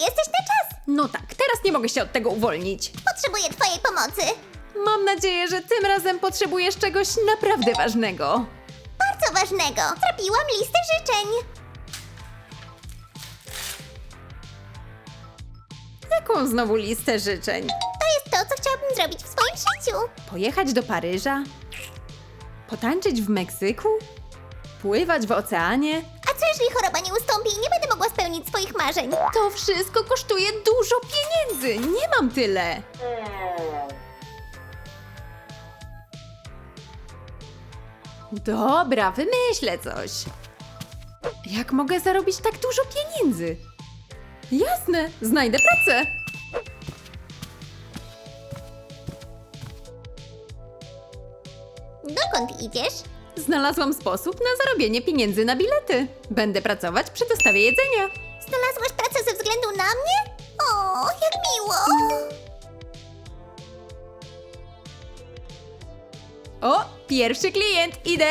jesteś na czas. No tak, teraz nie mogę się od tego uwolnić. Potrzebuję twojej pomocy. Mam nadzieję, że tym razem potrzebujesz czegoś naprawdę ważnego. Bardzo ważnego. Zrobiłam listę życzeń. Jaką znowu listę życzeń? To jest to, co chciałabym zrobić w swoim życiu. Pojechać do Paryża? Potańczyć w Meksyku? Pływać w oceanie? Co jeśli choroba nie ustąpi i nie będę mogła spełnić swoich marzeń? To wszystko kosztuje dużo pieniędzy. Nie mam tyle. Dobra, wymyślę coś. Jak mogę zarobić tak dużo pieniędzy? Jasne, znajdę pracę. Dokąd idziesz? Znalazłam sposób na zarobienie pieniędzy na bilety. Będę pracować przy dostawie jedzenia. Znalazłaś pracę ze względu na mnie? O, jak miło! O, pierwszy klient, idę.